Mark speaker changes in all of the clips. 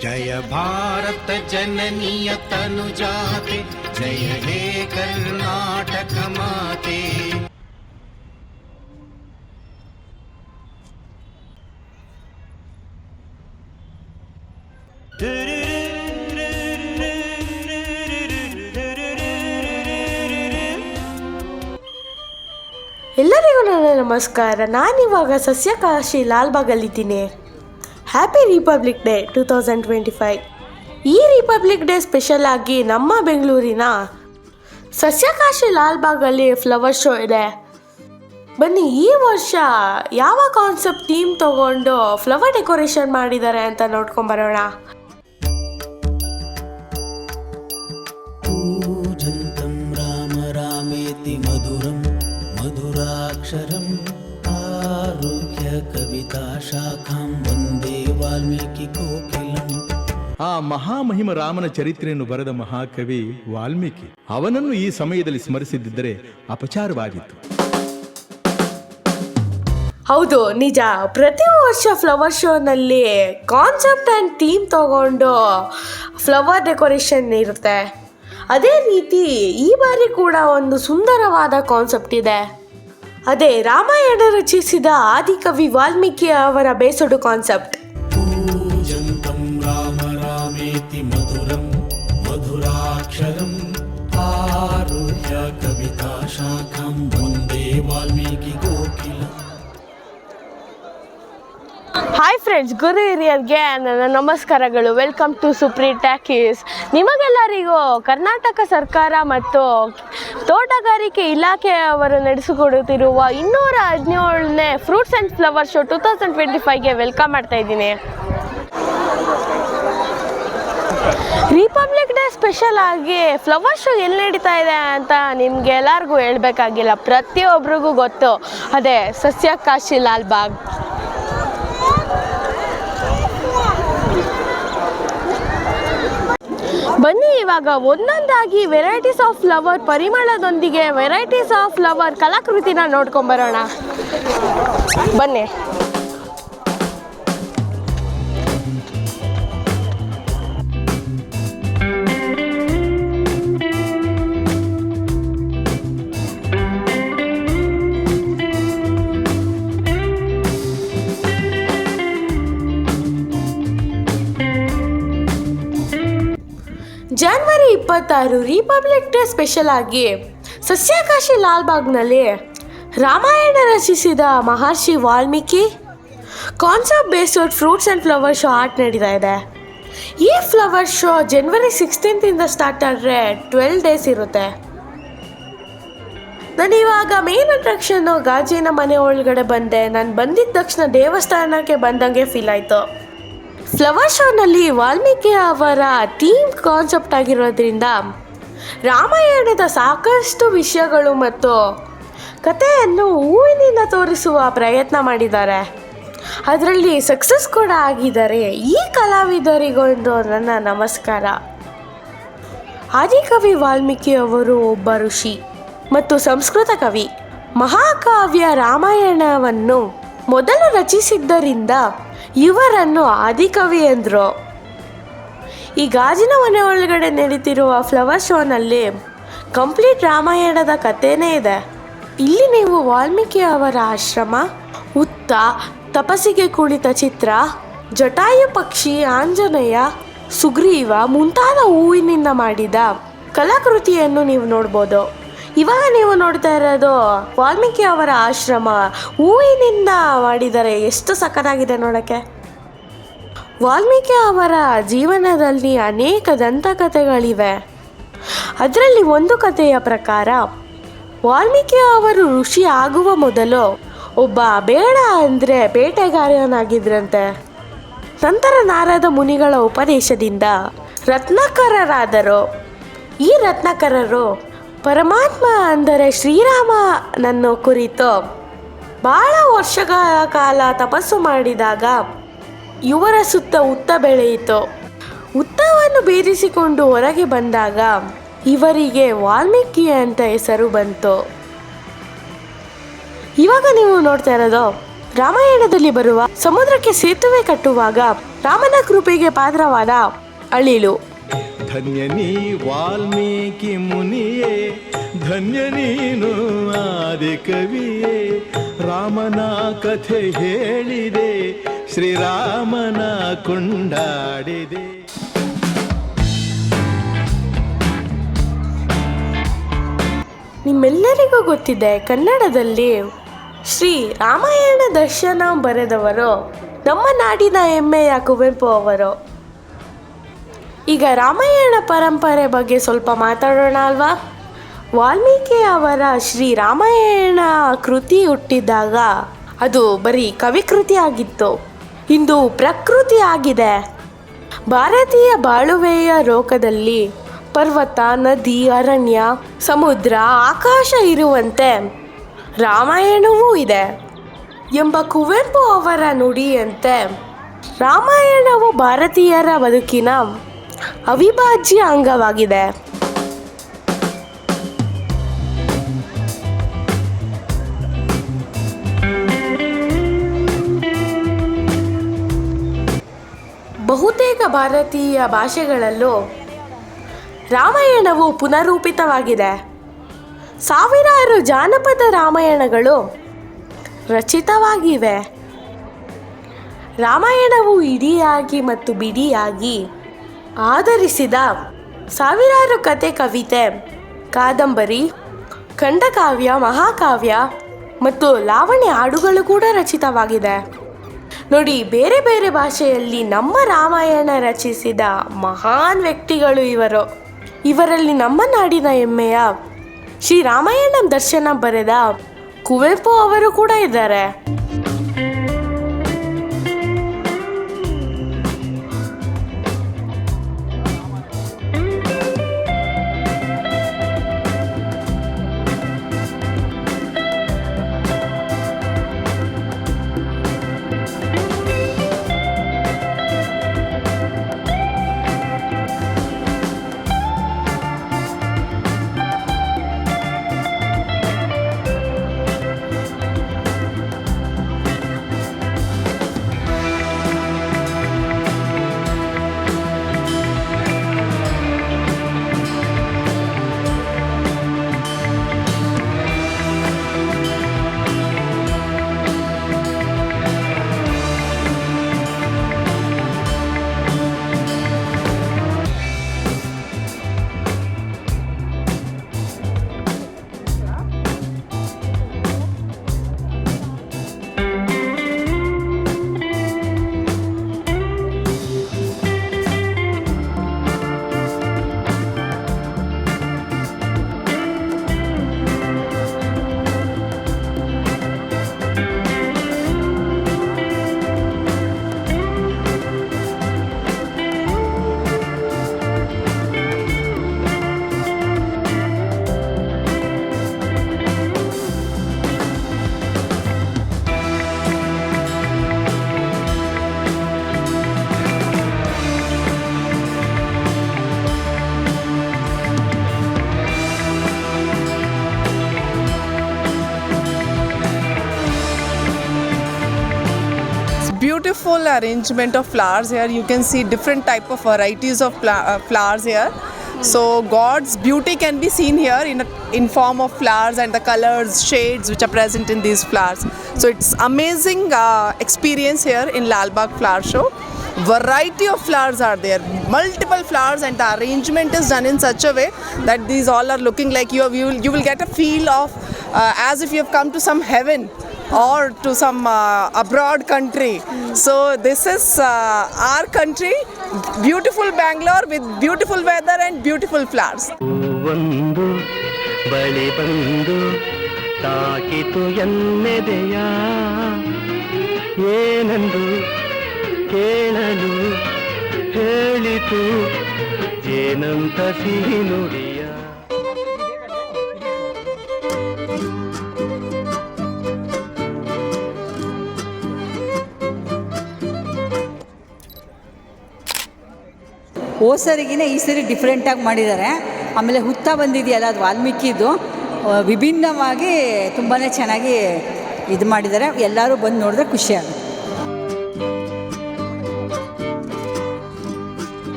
Speaker 1: जय भारत जननीय तनुजाते जय हे कर्नाटक माते
Speaker 2: ಎಲ್ಲರಿಗೂ ನನ್ನ ನಮಸ್ಕಾರ ನಾನಿವಾಗ Sasyakashi ಲಾಲ್ಬಾಗಲ್ಲಿದ್ದೀನಿ Happy republic day two thousand twenty five ಈ ರಿಪಬ್ಲಿಕ್ ಡೇ ಸ್ಪೆಷಲ್ ಆಗಿ ನಮ್ಮ ಬೆಂಗಳೂರಿನ ಸಸ್ಯಕಾಶಿ ಲಾಲ್ಬಾಗಲ್ಲಿ ಫ್ಲವರ್ ಶೋ ಇದೆ. ಬನ್ನಿ, ಈ ವರ್ಷ ಯಾವ ಕಾನ್ಸೆಪ್ಟ್ ಥೀಮ್ ತಗೊಂಡು ಫ್ಲವರ್ ಡೆಕೋರೇಷನ್ ಮಾಡಿದ್ದಾರೆ ಅಂತ ನೋಡ್ಕೊಂಬರೋಣ
Speaker 3: ರಾಮ ಮಧುರಾಕ್ಷರಂ, ಆರೋಗ್ಯ ಕವಿತಾ ಶಾಖಾಂ, ವಂದೇ ವಾಲ್ಮೀಕಿ ಕೋಕಿಲಂ
Speaker 4: ಆ ಮಹಾಮಹಿಮ ರಾಮನ ಚರಿತ್ರೆಯನ್ನು ಬರೆದ ಮಹಾಕವಿ ವಾಲ್ಮೀಕಿ. ಅವನನ್ನು ಈ ಸಮಯದಲ್ಲಿ ಸ್ಮರಿಸಿದ್ದರೆ ಅಪಚಾರವಾಗಿತ್ತು.
Speaker 2: ಹೌದು ನಿಜ. ಪ್ರತಿ ವರ್ಷ ಫ್ಲವರ್ ಶೋನಲ್ಲಿ ಕಾನ್ಸೆಪ್ಟ್ ಆ್ಯಂಡ್ ಥೀಮ್ ತಗೊಂಡು ಫ್ಲವರ್ ಡೆಕೋರೇಷನ್ ಇರುತ್ತೆ. ಅದೇ ರೀತಿ ಈ ಬಾರಿ ಕೂಡ ಒಂದು ಸುಂದರವಾದ ಕಾನ್ಸೆಪ್ಟ್ ಇದೆ. ಅದೇ ರಾಮಾಯಣ ರಚಿಸಿದ ಆದಿಕವಿ ವಾಲ್ಮೀಕಿ ಅವರ ಬೇಸಡು ಕಾನ್ಸೆಪ್ಟ್
Speaker 3: ಕವಿತಾ ಶಾಖಂ ಒಂದೇ ವಾಲ್ಮೀಕಿ ಗೋಕಿಲ.
Speaker 2: ಹಾಯ್ ಫ್ರೆಂಡ್ಸ್ ಗುರು ಹಿರಿಯರ್ಗೆ ನನ್ನ ನಮಸ್ಕಾರಗಳು. ವೆಲ್ಕಮ್ ಟು ಸುಪ್ರೀ ಟ್ಯಾಕೀಸ್ ನಿಮಗೆಲ್ಲರಿಗೂ ಕರ್ನಾಟಕ ಸರ್ಕಾರ ಮತ್ತು ತೋಟಗಾರಿಕೆ ಇಲಾಖೆಯವರು ನಡೆಸಿಕೊಡುತ್ತಿರುವ ಇನ್ನೂರ ಹದಿನೇಳನೇ fruits and flower show two thousand twenty ಫೈವ್ಗೆ welcome ಮಾಡ್ತಾ ಇದ್ದೀನಿ. ರಿಪಬ್ಲಿಕ್ ಡೇ ಸ್ಪೆಷಲ್ ಆಗಿ ಫ್ಲವರ್ ಶೋ ಎಲ್ಲಿ ನಡೀತಾ ಇದೆ ಅಂತ ನಿಮ್ಗೆ ಎಲ್ಲರಿಗೂ ಹೇಳ್ಬೇಕಾಗಿಲ್ಲ. ಪ್ರತಿಯೊಬ್ಬರಿಗೂ ಗೊತ್ತು. ಅದೇ ಸಸ್ಯಕಾಶಿ ಲಾಲ್ಬಾಗ್ ಬನ್ನಿ ಇವಾಗ ಒಂದೊಂದಾಗಿ ವೆರೈಟೀಸ್ ಆಫ್ ಫ್ಲವರ್ ಪರಿಮಳದೊಂದಿಗೆ ವೆರೈಟೀಸ್ ಆಫ್ ಫ್ಲವರ್ ಕಲಾಕೃತಿನ ನೋಡ್ಕೊಂಬರೋಣ. ಬನ್ನಿ. ಜಾನ್ವರಿ ಇಪ್ಪತ್ತಾರು ರಿಪಬ್ಲಿಕ್ ಡೇ ಸ್ಪೆಷಲ್ ಆಗಿ ಸಸ್ಯಾಕಾಶಿ ಲಾಲ್ಬಾಗ್ನಲ್ಲಿ ರಾಮಾಯಣ ರಚಿಸಿದ Maharshi Valmiki concept based fruits and flower show art ನಡೀತಾ ಇದೆ. ಈ ಫ್ಲವರ್ ಶೋ ಜನ್ವರಿ ಸಿಕ್ಸ್ಟೀನ್ತಿಂದ ಸ್ಟಾರ್ಟ್ ಆದರೆ ಟ್ವೆಲ್ ಡೇಸ್ ಇರುತ್ತೆ. ನಾನು ಇವಾಗ ಮೇನ್ ಅಟ್ರಾಕ್ಷನ್ನು ಗಾಜಿನ ಮನೆ ಒಳಗಡೆ ಬಂದೆ. ನಾನು ಬಂದಿದ್ದ ತಕ್ಷಣ ದೇವಸ್ಥಾನಕ್ಕೆ ಬಂದಂಗೆ ಫೀಲ್ ಆಯಿತು. ಫ್ಲವರ್ ಶೋನಲ್ಲಿ ವಾಲ್ಮೀಕಿ ಅವರ ಥೀಮ್ ಕಾನ್ಸೆಪ್ಟ್ ಆಗಿರೋದ್ರಿಂದ ರಾಮಾಯಣದ ಸಾಕಷ್ಟು ವಿಷಯಗಳು ಮತ್ತು ಕಥೆಯನ್ನು ಹೂವಿನಿಂದ ತೋರಿಸುವ ಪ್ರಯತ್ನ ಮಾಡಿದ್ದಾರೆ. ಅದರಲ್ಲಿ ಸಕ್ಸಸ್ ಕೂಡ ಆಗಿದ್ದಾರೆ. ಈ ಕಲಾವಿದರಿಗೊಂದು ನನ್ನ ನಮಸ್ಕಾರ. ಆದಿಕವಿ ವಾಲ್ಮೀಕಿ ಅವರು ಒಬ್ಬ ಋಷಿ ಮತ್ತು ಸಂಸ್ಕೃತ ಕವಿ. ಮಹಾಕಾವ್ಯ ರಾಮಾಯಣವನ್ನು ಮೊದಲು ರಚಿಸಿದ್ದರಿಂದ ಇವರನ್ನು ಆದಿಕವಿ ಎಂದರು. ಈ ಗಾಜಿನ ಮನೆ ಒಳಗಡೆ ನಡೀತಿರುವ ಫ್ಲವರ್ ಶೋನಲ್ಲಿ ಕಂಪ್ಲೀಟ್ ರಾಮಾಯಣದ ಕಥೆನೇ ಇದೆ. ಇಲ್ಲಿ ನೀವು ವಾಲ್ಮೀಕಿ ಅವರ ಆಶ್ರಮ ಉತ್ತ ತಪಸ್ಸಿಗೆ ಕುಳಿತ ಚಿತ್ರ, ಜಟಾಯು ಪಕ್ಷಿ, ಆಂಜನೇಯ, ಸುಗ್ರೀವ ಮುಂತಾದ ಹೂವಿನಿಂದ ಮಾಡಿದ ಕಲಾಕೃತಿಯನ್ನು ನೀವು ನೋಡ್ಬೋದು. ಇವಾಗ ನೀವು ನೋಡ್ತಾ ಇರೋದು ವಾಲ್ಮೀಕಿ ಅವರ ಆಶ್ರಮ. ಹೂವಿನಿಂದ ಮಾಡಿದ್ದಾರೆ ಎಷ್ಟು ಸಖತ್ತಾಗಿದೆ ನೋಡೋಕ್ಕೆ. ವಾಲ್ಮೀಕಿ ಅವರ ಜೀವನದಲ್ಲಿ ಅನೇಕ ದಂತಕಥೆಗಳಿವೆ. ಅದರಲ್ಲಿ ಒಂದು ಕಥೆಯ ಪ್ರಕಾರ, ವಾಲ್ಮೀಕಿ ಅವರು ಋಷಿ ಆಗುವ ಮೊದಲು ಒಬ್ಬ ಬೇಡ ಅಂದರೆ ಬೇಟೆಗಾರನಾಗಿದ್ರಂತೆ ನಂತರ ನಾರದ ಮುನಿಗಳ ಉಪದೇಶದಿಂದ ರತ್ನಾಕರರಾದರು. ಈ ರತ್ನಾಕರರು ಪರಮಾತ್ಮ ಅಂದರೆ ಶ್ರೀರಾಮನನ್ನು ಕುರಿತು ಬಹಳ ವರ್ಷಗಳ ಕಾಲ ತಪಸ್ಸು ಮಾಡಿದಾಗ ಇವರ ಸುತ್ತ ಉತ್ತ ಬೆಳೆಯಿತು. ಉತ್ತವನ್ನು ಬೀರಿಸಿಕೊಂಡು ಹೊರಗೆ ಬಂದಾಗ ಇವರಿಗೆ ವಾಲ್ಮೀಕಿ ಅಂತ ಹೆಸರು ಬಂತು. ಇವಾಗ ನೀವು ನೋಡ್ತಾ ಇರೋದು ರಾಮಾಯಣದಲ್ಲಿ ಬರುವ ಸಮುದ್ರಕ್ಕೆ ಸೇತುವೆ ಕಟ್ಟುವಾಗ ರಾಮನ ಕೃಪೆಗೆ ಪಾತ್ರವಾದ ಅಳಿಲು.
Speaker 4: ಧನ್ಯ ನೀ ವಾಲ್ಮೀಕಿ ಮುನಿಯೇ, ಧನ್ಯ ನೀನು ಆದಿ ಕವಿಯೇ. ರಾಮನ ಕಥೆ ಹೇಳಿದೆ, ಶ್ರೀರಾಮನ ಕೊಂಡಾಡಿದೆ.
Speaker 2: ನಿಮ್ಮೆಲ್ಲರಿಗೂ ಗೊತ್ತಿದೆ, ಕನ್ನಡದಲ್ಲಿ ಶ್ರೀ ರಾಮಾಯಣ ದರ್ಶನ ಬರೆದವರು, ನಮ್ಮ ನಾಡಿನ ಹೆಮ್ಮೆಯ ಕುವೆಂಪು ಅವರು. ಈಗ ರಾಮಾಯಣ ಪರಂಪರೆ ಬಗ್ಗೆ ಸ್ವಲ್ಪ ಮಾತಾಡೋಣ ಅಲ್ವಾ? ವಾಲ್ಮೀಕಿ ಅವರ ಶ್ರೀ ರಾಮಾಯಣ ಕೃತಿ ಹುಟ್ಟಿದಾಗ ಅದು ಬರೀ ಕವಿಕೃತಿ ಆಗಿತ್ತು. ಇಂದು ಪ್ರಕೃತಿ ಆಗಿದೆ. ಭಾರತೀಯ ಬಾಳುವೆಯ ಲೋಕದಲ್ಲಿ ಪರ್ವತ, ನದಿ, ಅರಣ್ಯ, ಸಮುದ್ರ, ಆಕಾಶ ಇರುವಂತೆ ರಾಮಾಯಣವೂ ಇದೆ ಎಂಬ ಕುವೆಂಪು ಅವರ ನುಡಿಯಂತೆ ರಾಮಾಯಣವು ಭಾರತೀಯರ ಬದುಕಿನ ಅವಿಭಾಜ್ಯ ಅಂಗವಾಗಿದೆ. ಬಹುತೇಕ ಭಾರತೀಯ ಭಾಷೆಗಳಲ್ಲೂ ರಾಮಾಯಣವು ಪುನರೂಪಿತವಾಗಿದೆ. ಸಾವಿರಾರು ಜಾನಪದ ರಾಮಾಯಣಗಳು ರಚಿತವಾಗಿವೆ. ರಾಮಾಯಣವು ಇಡಿಯಾಗಿ ಮತ್ತು ಬಿಡಿಯಾಗಿ ಆಧರಿಸಿದ ಸಾವಿರಾರು ಕತೆ ಕವಿತೆ, ಕಾದಂಬರಿ, ಖಂಡಕಾವ್ಯ, ಮಹಾಕಾವ್ಯ ಮತ್ತು ಲಾವಣಿ ಹಾಡುಗಳು ಕೂಡ ರಚಿತವಾಗಿದೆ. ನೋಡಿ, ಬೇರೆ ಬೇರೆ ಭಾಷೆಯಲ್ಲಿ ನಮ್ಮ ರಾಮಾಯಣ ರಚಿಸಿದ ಮಹಾನ್ ವ್ಯಕ್ತಿಗಳು ಇವರು. ಇವರಲ್ಲಿ ನಮ್ಮ ನಾಡಿನ ಹೆಮ್ಮೆಯ ಶ್ರೀ ರಾಮಾಯಣ ದರ್ಶನ ಬರೆದ ಕುವೆಂಪು ಅವರು ಕೂಡ ಇದ್ದಾರೆ.
Speaker 5: Beautiful arrangement of flowers here. You can see different type of varieties of uh, flowers here. So god's beauty can be seen here in a, in form of flowers and the colors shades which are present in these flowers. So it's amazing uh, experience here in lalbagh flower show. Variety of flowers are there. Multiple flowers and the arrangement is done in such a way that these all are looking like you, have, you, will, you will get a feel of uh, as if you have come to some heaven or to some uh, abroad country. So this is uh, our country, beautiful Bangalore with beautiful weather and beautiful flowers.
Speaker 6: ಒಂದು ಬಳಿ ಬಂದು ತಾಕಿತು ಎನ್ನೆದೆಯ ಏನೆಂದು ಕೇಳಲು ಹೇಳಿತು ಏನಂತ ಸಿಹಿ ನುಡಿಯ
Speaker 7: ಹೋಸರಿಗಿನ ಈ ಸರಿ ಡಿಫ್ರೆಂಟಾಗಿ ಮಾಡಿದ್ದಾರೆ. ಆಮೇಲೆ ಹುತ್ತ ಬಂದಿದೆಯಲ್ಲ ಅದು ವಾಲ್ಮೀಕಿದು. ವಿಭಿನ್ನವಾಗಿ ತುಂಬಾ ಚೆನ್ನಾಗಿ ಇದು ಮಾಡಿದ್ದಾರೆ. ಎಲ್ಲರೂ ಬಂದು ನೋಡಿದ್ರೆ ಖುಷಿ ಆಗುತ್ತೆ.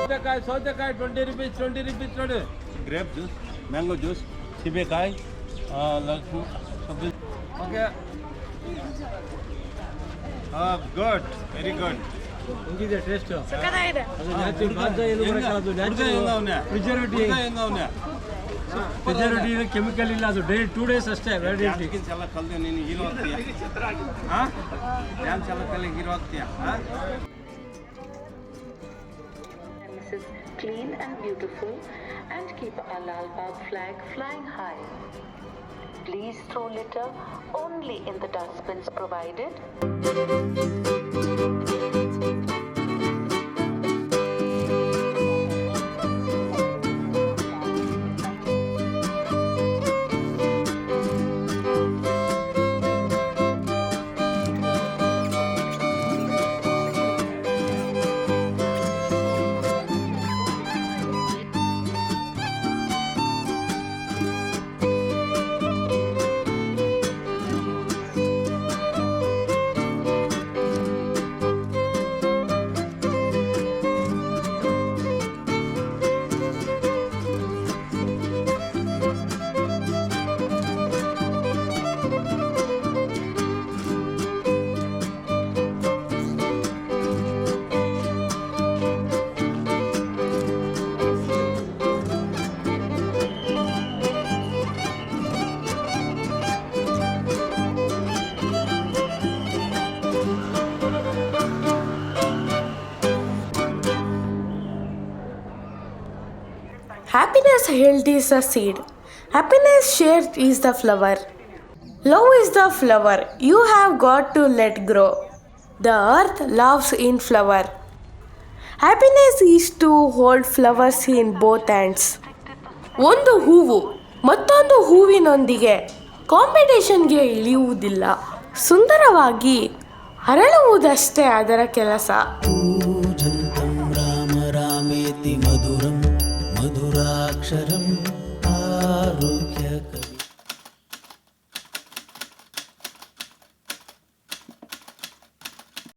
Speaker 8: ಸೌತೆಕಾಯಿ ಸೌತೆಕಾಯಿ ಟ್ವೆಂಟಿ ರುಪೀಸ್ ಟ್ವೆಂಟಿ ರುಪೀಸ್ ನೋಡಿ. ಗ್ರೇಪ್ ಜ್ಯೂಸ್ ಮ್ಯಾಂಗೋ ಜ್ಯೂಸ್ ಸೀಬೆಕಾಯಿ Lakshmi okay good very good ಹೆಂಗಿದೆ ಟೇಸ್ಟ್ ಪ್ರಿಸರ್ವೇಟಿವ್ ಕೆಮಿಕಲ್ ಇಲ್ಲ ಅದು ಡೇ ಟೂ ಡೇಸ್ ಅಷ್ಟೇ ವ್ಯಾಲಿಡಿಟಿ ಎಲ್ಲ ಕಲ್ದು ನೀನು ಹೀರೋ ಆಗ್ತೀಯ ಹಾಂ ಡ್ಯಾನ್ಸ್ ಎಲ್ಲ ಕಲಿ ಹೀರೋ ಆಗ್ತೀಯ ಹಾಂ
Speaker 9: premises clean and beautiful and keep our Lal Bagh flag flying high. Please throw litter only in the dustbins provided.
Speaker 2: Happiness held is the seed. Happiness shared is the flower. Love is the flower. You have got to let grow. The earth loves in flower. Happiness is to hold flowers in both hands. ಒಂದು ಹೂವು ಮತ್ತೊಂದು ಹೂವಿನೊಂದಿಗೆ ಕಾಂಪಿಟೇಷನ್ಗೆ ಇಳಿಯುವುದಿಲ್ಲ ಸುಂದರವಾಗಿ ಅರಳುವುದಷ್ಟೇ ಅದರ ಕೆಲಸ
Speaker 3: അക്ഷരം